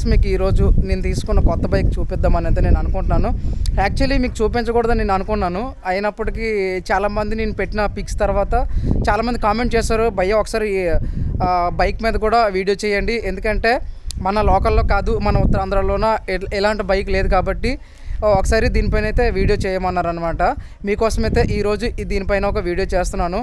Friends మీకు ఈరోజు నేను తీసుకున్న కొత్త బైక్ చూపిద్దామని అయితే నేను అనుకుంటున్నాను. యాక్చువల్లీ మీకు చూపించకూడదని నేను అనుకున్నాను. అయినప్పటికీ చాలామంది నేను పెట్టిన పిక్స్ తర్వాత చాలామంది కామెంట్ చేశారు భయ్య ఒకసారి బైక్ మీద కూడా వీడియో చేయండి. ఎందుకంటే మన లోకల్లో కాదు మన ఉత్తరాంధ్రలోన ఎలాంటి బైక్ లేదు కాబట్టి ఒకసారి దీనిపైన అయితే వీడియో చేయమన్నారు అనమాట మీకోసం అయితే ఈరోజు దీనిపైన ఒక వీడియో చేస్తున్నాను.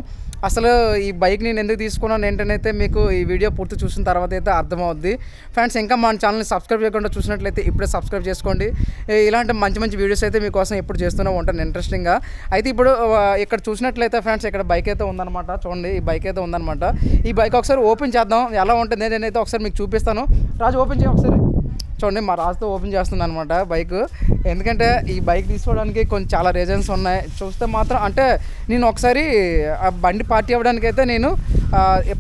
అసలు ఈ బైక్ నేను ఎందుకు తీసుకున్నాను ఏంటనైతే మీకు ఈ వీడియో పూర్తి చూసిన తర్వాత అయితే అర్థమవుద్ది. ఫ్రెండ్స్ ఇంకా మన ఛానల్ని సబ్స్క్రైబ్ చేయకుండా చూసినట్లయితే ఇప్పుడే సబ్స్క్రైబ్ చేసుకోండి. ఇలాంటి మంచి మంచి వీడియోస్ అయితే మీకోసం ఎప్పుడు చేస్తూనే ఉంటాను ఇంట్రెస్టింగ్గా అయితే ఇప్పుడు ఇక్కడ చూసినట్లయితే ఫ్రెండ్స్ ఇక్కడ బైక్ అయితే ఉందన్నమాట. చూడండి ఈ బైక్ అయితే ఉందన్నమాట. ఈ బైక్ ఒకసారి ఓపెన్ చేద్దాం. ఎలా ఉంటుంది నేనైతే ఒకసారి మీకు చూపిస్తాను. రాజు ఓపెన్ చేయ ఒకసారి. చూడండి మా రాజుతో ఓపెన్ చేస్తుంది అనమాట బైక్. ఎందుకంటే ఈ బైక్ తీసుకోవడానికి కొంచెం చాలా రీజన్స్ ఉన్నాయి. చూస్తే మాత్రం అంటే నేను ఒకసారి ఆ బండి పార్టీ అవ్వడానికి అయితే నేను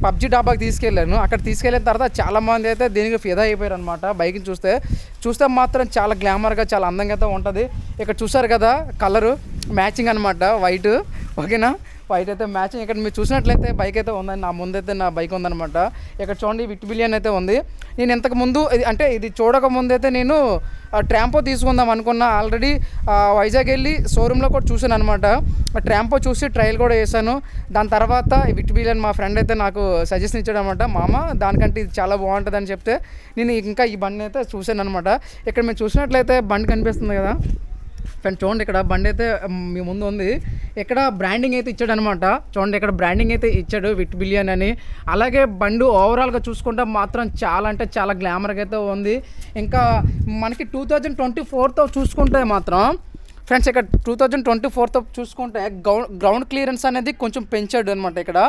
పబ్జి డాబాకి తీసుకెళ్ళాను. అక్కడ తీసుకెళ్ళిన తర్వాత చాలా మంది అయితే దీనికి ఫిదా అయిపోయారు అనమాట బైక్ని చూస్తే చూస్తే మాత్రం చాలా గ్లామర్గా చాలా అందంగా అయితే ఉంటుంది. ఇక్కడ చూసారు కదా కలరు మ్యాచింగ్ అనమాట వైట్ ఓకేనా వైట్ అయితే మ్యాచింగ్ ఇక్కడ మీరు చూసినట్లయితే బైక్ అయితే ఉందని నా ముందైతే నా బైక్ ఉందనమాట ఇక్కడ చూడండి విట్ బిలియన్ అయితే ఉంది. నేను ఇంతకు ముందు ఇది అంటే ఇది చూడక ముందైతే నేను ట్రాంపో తీసుకుందాం అనుకున్నా. ఆల్రెడీ వైజాగ్ వెళ్ళి షోరూంలో కూడా చూసాను అనమాట ట్రాంపో చూసి ట్రయల్ కూడా చేశాను. దాని తర్వాత విట్ బిలియన్ మా ఫ్రెండ్ అయితే నాకు సజెషన్ ఇచ్చాడు అనమాట మామ దానికంటే ఇది చాలా బాగుంటుంది అని చెప్తే నేను ఇంకా ఈ బండి అయితే చూశాను అనమాట ఇక్కడ మేము చూసినట్లయితే బండి కనిపిస్తుంది కదా. ఫ్రెండ్ చూడండి ఇక్కడ బండి అయితే మీ ముందు ఉంది. ఇక్కడ బ్రాండింగ్ అయితే ఇచ్చాడు అనమాట చూడండి ఇక్కడ బ్రాండింగ్ అయితే ఇచ్చాడు విట్ బిలియన్ అని. అలాగే బండి ఓవరాల్గా చూసుకుంటే మాత్రం చాలా అంటే చాలా గ్లామర్గా అయితే ఉంది. ఇంకా మనకి టూ థౌజండ్ ట్వంటీ ఫోర్తో చూసుకుంటే మాత్రం ఫ్రెండ్స్ ఇక్కడ టూ థౌజండ్ ట్వంటీ ఫోర్తో చూసుకుంటే గ్రౌండ్ గ్రౌండ్ క్లియరెన్స్ అనేది కొంచెం పెంచాడు అనమాట ఇక్కడ.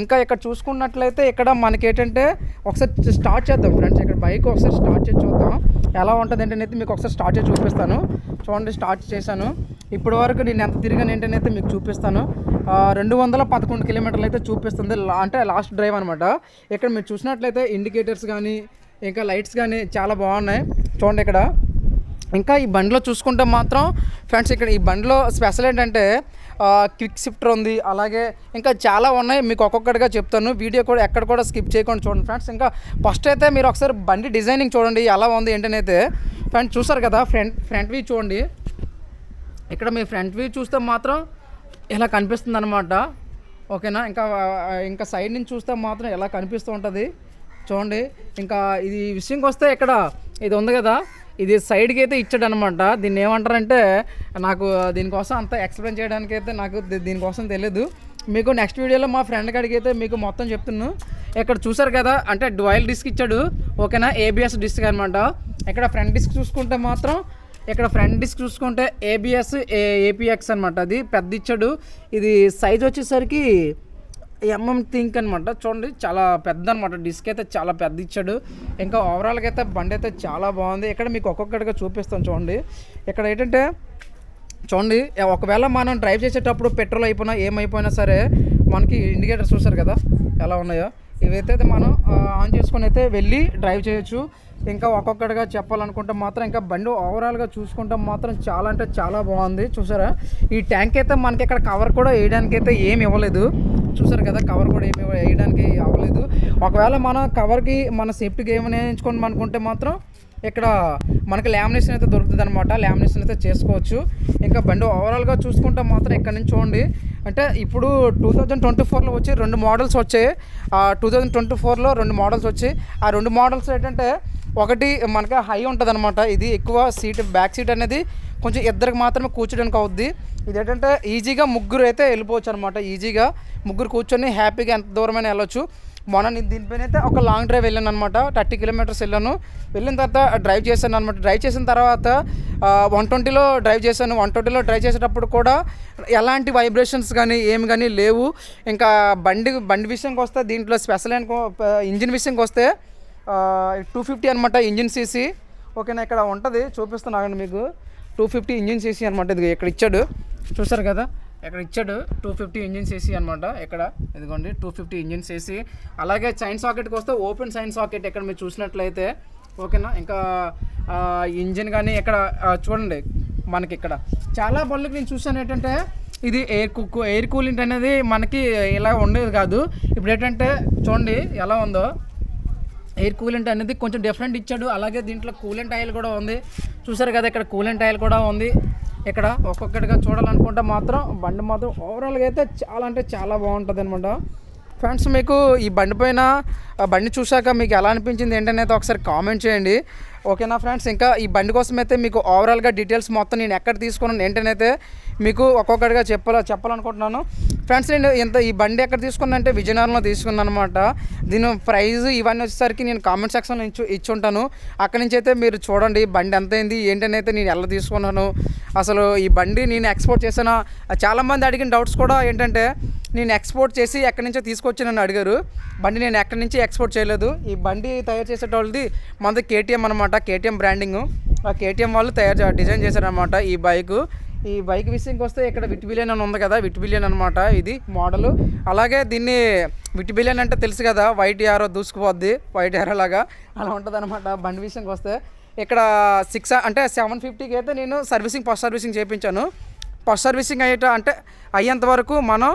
ఇంకా ఇక్కడ చూసుకున్నట్లయితే ఇక్కడ మనకి ఏంటంటే ఒకసారి స్టార్ట్ చేద్దాం ఫ్రెండ్స్. ఇక్కడ బైక్ ఒకసారి స్టార్ట్ చేసి చూద్దాం. ఎలా ఉంటుంది ఏంటనేది మీకు ఒకసారి స్టార్ట్ చేసి చూపిస్తాను. చూడండి స్టార్ట్ చేశాను. ఇప్పటి వరకు నేను ఎంత తిరిగాను ఏంటనైతే మీకు చూపిస్తాను. రెండు వందల పదకొండు కిలోమీటర్లు అయితే చూపిస్తుంది. అంటే లాస్ట్ డ్రైవ్ అనమాట ఇక్కడ మీరు చూసినట్లయితే ఇండికేటర్స్ కానీ ఇంకా లైట్స్ కానీ చాలా బాగున్నాయి. చూడండి ఇక్కడ. ఇంకా ఈ బండిలో చూసుకుంటే మాత్రం ఫ్రెండ్స్ ఇక్కడ ఈ బండిలో స్పెషల్ ఏంటంటే క్విక్ షిఫ్టర్ ఉంది. అలాగే ఇంకా చాలా ఉన్నాయి. మీకు ఒక్కొక్కటిగా చెప్తాను. వీడియో కూడా ఎక్కడ కూడా స్కిప్ చేయకుండా చూడండి ఫ్రెండ్స్. ఇంకా ఫస్ట్ అయితే మీరు ఒకసారి బండి డిజైనింగ్ చూడండి ఎలా ఉంది ఏంటనైతే ఫ్రెండ్ చూసారు కదా ఫ్రంట్ ఫ్రంట్ వ్యూ చూడండి. ఇక్కడ మీ ఫ్రంట్ వ్యూ చూస్తే మాత్రం ఇలా కనిపిస్తుంది అనమాట ఓకేనా? ఇంకా ఇంకా సైడ్ నుంచి చూస్తే మాత్రం ఎలా కనిపిస్తూ ఉంటుంది. చూడండి. ఇంకా ఇది విషయంకి వస్తే ఇక్కడ ఇది ఉంది కదా. ఇది సైడ్కి అయితే ఇచ్చాడు అనమాట దీన్ని ఏమంటారంటే నాకు దీనికోసం అంత ఎక్స్ప్లెయిన్ చేయడానికి అయితే నాకు దీ- దీనికోసం తెలియదు మీకు నెక్స్ట్ వీడియోలో మా ఫ్రెండ్ కాడికి అయితే మీకు మొత్తం చెప్తున్నాను ఇక్కడ చూసారు కదా అంటే డ్వాయిల్ డిస్క్ ఇచ్చాడు. ఓకేనా? ఏబిఎస్ డిస్క్ అనమాట ఇక్కడ ఫ్రంట్ డిస్క్ చూసుకుంటే మాత్రం ఇక్కడ ఫ్రంట్ డిస్క్ చూసుకుంటే ఏబిఎస్ ఏపీఎక్స్ అనమాట అది పెద్ద ఇచ్చాడు. ఇది సైజ్ వచ్చేసరికి ఎంఎం థింక్ అనమాట చూడండి చాలా పెద్ద అనమాట డిస్క్ అయితే చాలా పెద్ద ఇచ్చాడు ఇంకా ఓవరాల్గా అయితే బండి అయితే చాలా బాగుంది. ఇక్కడ మీకు ఒక్కొక్కటిగా చూపిస్తాను చూడండి. ఇక్కడ ఏంటంటే చూడండి ఒకవేళ మనం డ్రైవ్ చేసేటప్పుడు పెట్రోల్ అయిపోయినా ఏమైపోయినా సరే మనకి ఇండికేటర్స్ చూసారు కదా ఎలా ఉన్నాయో. ఇవైతే మనం ఆన్ చేసుకొని అయితే వెళ్ళి డ్రైవ్ చేయొచ్చు. ఇంకా ఒక్కొక్కటిగా చెప్పాలనుకుంటే మాత్రం ఇంకా బండి ఓవరాల్గా చూసుకుంటే మాత్రం చాలా అంటే చాలా బాగుంది. చూసారా? ఈ ట్యాంక్ అయితే మనకి ఇక్కడ కవర్ కూడా వేయడానికి అయితే ఏమి ఇవ్వలేదు. చూసారు కదా కవర్ కూడా ఏమి వేయడానికి అవ్వలేదు. ఒకవేళ మన కవర్కి మన సేఫ్టీకి ఏమైనా వేయించుకోండి అనుకుంటే మాత్రం ఇక్కడ మనకి లామినేషన్ అయితే దొరుకుతుంది అనమాట లామినేషన్ అయితే చేసుకోవచ్చు. ఇంకా బండి ఓవరాల్గా చూసుకుంటే మాత్రం ఇక్కడ నుంచి చూడండి. అంటే ఇప్పుడు టూ థౌజండ్ ట్వంటీ ఫోర్లో వచ్చి రెండు మోడల్స్ వచ్చాయి. టూ థౌజండ్ ట్వంటీ ఫోర్లో రెండు మోడల్స్ వచ్చాయి. ఆ రెండు మోడల్స్ ఏంటంటే ఒకటి మనకి హై ఉంటుంది అనమాట ఇది ఎక్కువ సీట్ బ్యాక్ సీట్ అనేది కొంచెం ఇద్దరికి మాత్రమే కూర్చోడానికి అవుద్ది. ఇది ఏంటంటే ఈజీగా ముగ్గురు అయితే వెళ్ళిపోవచ్చు అనమాట ఈజీగా ముగ్గురు కూర్చొని హ్యాపీగా ఎంత దూరమైనా వెళ్ళొచ్చు. మొన్న నేను దీనిపైన అయితే ఒక లాంగ్ డ్రైవ్ వెళ్ళాను అనమాట థర్టీ కిలోమీటర్స్ వెళ్ళాను. వెళ్ళిన తర్వాత డ్రైవ్ చేశాను అనమాట డ్రైవ్ చేసిన తర్వాత వన్ ట్వంటీలో డ్రైవ్ చేశాను. వన్ ట్వంటీలో డ్రైవ్ చేసేటప్పుడు కూడా ఎలాంటి వైబ్రేషన్స్ కానీ ఏమి కానీ లేవు. ఇంకా బండి బండి విషయంకి వస్తే దీంట్లో స్పెషల్ ఇంజిన్ విషయంకి వస్తే టూ ఫిఫ్టీ అనమాట ఇంజిన్ సీసీ ఓకేనా ఇక్కడ ఉంటుంది చూపిస్తున్నాను మీకు. టూ ఫిఫ్టీ ఇంజిన్ సీసీ అనమాట ఇది ఇక్కడ ఇచ్చాడు. చూసారు కదా ఇక్కడ ఇచ్చాడు టూ ఫిఫ్టీ ఇంజిన్ సీసీ అనమాట ఇక్కడ. ఇదిగోండి టూ ఫిఫ్టీ ఇంజిన్ సీసీ అలాగే చైన్ సాకెట్కి వస్తే ఓపెన్ చైన్ సాకెట్ ఇక్కడ మీరు చూసినట్లయితే ఓకేనా ఇంకా ఇంజిన్ కానీ ఇక్కడ చూడండి మనకి ఇక్కడ. చాలా బళ్ళకి నేను చూశాను ఏంటంటే ఇది ఎయిర్ కుక్ ఎయిర్ కూలింగ్ అనేది మనకి ఇలా ఉండేది కాదు. ఇప్పుడు ఏంటంటే చూడండి ఎలా ఉందో. ఎయిర్ కూలెంట్ అనేది కొంచెం డిఫరెంట్ ఇచ్చాడు. అలాగే దీంట్లో కూలెంట్ ఆయిల్ కూడా ఉంది. చూసారు కదా ఇక్కడ కూలెంట్ ఆయిల్ కూడా ఉంది. ఇక్కడ ఒక్కొక్కటిగా చూడాలనుకుంటే మాత్రం బండి మాత్రం ఓవరాల్గా అయితే చాలా అంటే చాలా బాగుంటుంది అనమాట ఫ్రెండ్స్ మీకు ఈ బండి పైన బండి చూశాక మీకు ఎలా అనిపించింది ఏంటనేది ఒకసారి కామెంట్ చేయండి. ఓకేనా ఫ్రెండ్స్ ఇంకా ఈ బండి కోసం అయితే మీకు ఓవరాల్గా డీటెయిల్స్ మొత్తం నేను ఎక్కడ తీసుకున్నాను ఏంటనైతే మీకు ఒక్కొక్కటిగా చెప్పాల చెప్పాలనుకుంటున్నాను. ఫ్రెండ్స్ నేను ఇంత ఈ బండి ఎక్కడ తీసుకున్నానంటే విజయనగరంలో తీసుకున్నాను అనమాట దీని ప్రైస్ ఇవన్నీ వచ్చేసరికి నేను కామెంట్ సెక్షన్లో ఇచ్చి ఇచ్చుంటాను. అక్కడి నుంచి అయితే మీరు చూడండి బండి ఎంత అయింది ఏంటనైతే నేను ఎలా తీసుకున్నాను. అసలు ఈ బండి నేను ఎక్స్పోర్ట్ చేసిన చాలామంది అడిగిన డౌట్స్ కూడా ఏంటంటే నేను ఎక్స్పోర్ట్ చేసి ఎక్కడి నుంచో తీసుకొచ్చానని అడిగారు. బండి నేను ఎక్కడి నుంచి ఎక్స్పోర్ట్ చేయలేదు. ఈ బండి తయారు చేసేటోళ్ళది మనది కేటీఎం అనమాట కేటీఎం బ్రాండింగ్ ఆ కేటీఎం వాళ్ళు తయారు చే- డిజైన్ చేశారనమాట ఈ బైక్ ఈ బైక్ విషయంకి వస్తే ఇక్కడ విట్ బిలియన్ అని ఉంది కదా విట్ బిలియన్ అనమాట ఇది మోడల్ అలాగే దీన్ని విట్ బిలియన్ అంటే తెలుసు కదా వైట్ యారో దూసుకుపోద్ది వైట్ యారో లాగా. అలా ఉంటుంది అనమాట బండి విషయంకి వస్తే. ఇక్కడ సిక్స్ అంటే సెవెన్ ఫిఫ్టీకి అయితే నేను సర్వీసింగ్ ఫస్ట్ సర్వీసింగ్ చేయించాను. ఫస్ట్ సర్వీసింగ్ అయ్యేట అంటే అయ్యేంత వరకు మనం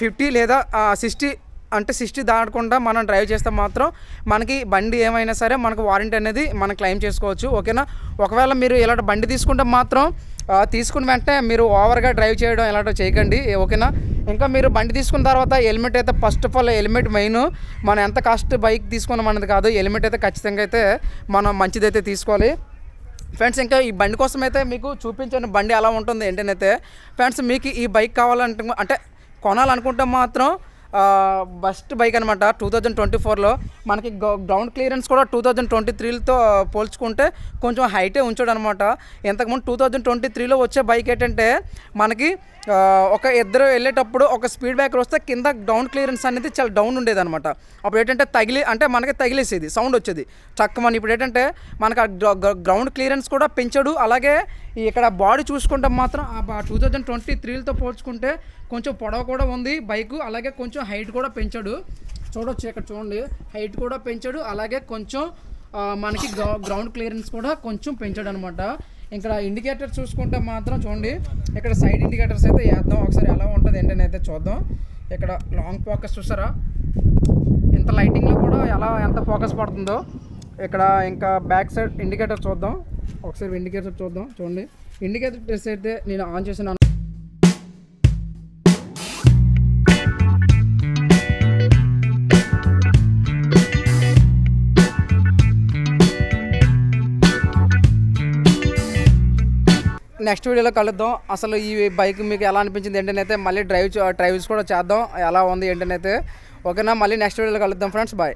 ఫిఫ్టీ లేదా సిక్స్టీ అంటే సిక్స్టీ దాటకుండా మనం డ్రైవ్ చేస్తే మాత్రం మనకి బండి ఏమైనా సరే మనకు వారంటీ అనేది మనం క్లెయిమ్ చేసుకోవచ్చు. ఓకేనా? ఒకవేళ మీరు ఇలాంటి బండి తీసుకుంటే మాత్రం తీసుకున్న వెంటనే మీరు ఓవర్గా డ్రైవ్ చేయడం ఇలాంటివి చేయకండి ఓకేనా? ఇంకా మీరు బండి తీసుకున్న తర్వాత హెల్మెట్ అయితే first of all helmet main. మనం ఎంత కాస్ట్ బైక్ తీసుకున్నాం అన్నది కాదు హెల్మెట్ అయితే ఖచ్చితంగా అయితే మనం మంచిదైతే తీసుకోవాలి. ఫ్రెండ్స్ ఇంకా ఈ బండి కోసం అయితే మీకు చూపించాను బండి ఎలా ఉంటుంది ఏంటనైతే ఫ్రెండ్స్ మీకు ఈ బైక్ కావాలంటే అంటే కొనాలనుకుంటే మాత్రం బెస్ట్ బైక్ అనమాట టూ థౌజండ్ ట్వంటీ ఫోర్లో మనకి గ్రౌండ్ క్లియరెన్స్ కూడా టూ థౌజండ్ ట్వంటీ త్రీతో పోల్చుకుంటే కొంచెం హైటే ఉంచాడు అనమాట ఇంతకుముందు టూ థౌజండ్ ట్వంటీ త్రీలో వచ్చే బైక్ ఏంటంటే మనకి ఒక ఇద్దరు వెళ్ళేటప్పుడు ఒక స్పీడ్ బ్రేకర్ వస్తే కింద డౌన్ క్లియరెన్స్ అనేది చాలా డౌన్ ఉండేది అనమాట అప్పుడు ఏంటంటే తగిలి అంటే మనకి తగిలేసేది సౌండ్ వచ్చేది. చక్కమని ఇప్పుడు ఏంటంటే మనకు గ్రౌండ్ క్లియరెన్స్ కూడా పెంచాడు. అలాగే ఇక్కడ బాడీ చూసుకుంటే మాత్రం టూ థౌజండ్ ట్వంటీ త్రీలతో పోల్చుకుంటే కొంచెం పొడవ కూడా ఉంది. బైక్ అలాగే కొంచెం హైట్ కూడా పెంచాడు. చూడొచ్చు ఇక్కడ చూడండి. హైట్ కూడా పెంచాడు. అలాగే కొంచెం మనకి గ్రౌండ్ క్లియరెన్స్ కూడా కొంచెం పెంచాడు అనమాట ఇక్కడ ఇండికేటర్ చూసుకుంటే మాత్రం చూడండి. ఇక్కడ సైడ్ ఇండికేటర్స్ అయితే వేద్దాం. ఒకసారి ఎలా ఉంటుంది ఏంటని అయితే చూద్దాం. ఇక్కడ లాంగ్ ఫోకస్ చూసారా? ఇంత లైటింగ్లో కూడా ఎలా ఎంత ఫోకస్ పడుతుందో. ఇక్కడ ఇంకా బ్యాక్ సైడ్ ఇండికేటర్ చూద్దాం. ఒకసారి ఇండికేటర్ చూద్దాం. చూడండి. ఇండికేటర్స్ అయితే నేను ఆన్ చేసిన నెక్స్ట్ వీడియోలో కలుద్దాం. అసలు ఈ బైక్ మీకు ఎలా అనిపించింది ఏంటనైతే మళ్ళీ డ్రైవ్ డ్రైవ్స్ కూడా చేద్దాం. ఎలా ఉంది ఏంటనైతే ఓకేనా? మళ్ళీ నెక్స్ట్ వీడియోలో కలుద్దాం ఫ్రెండ్స్. బాయ్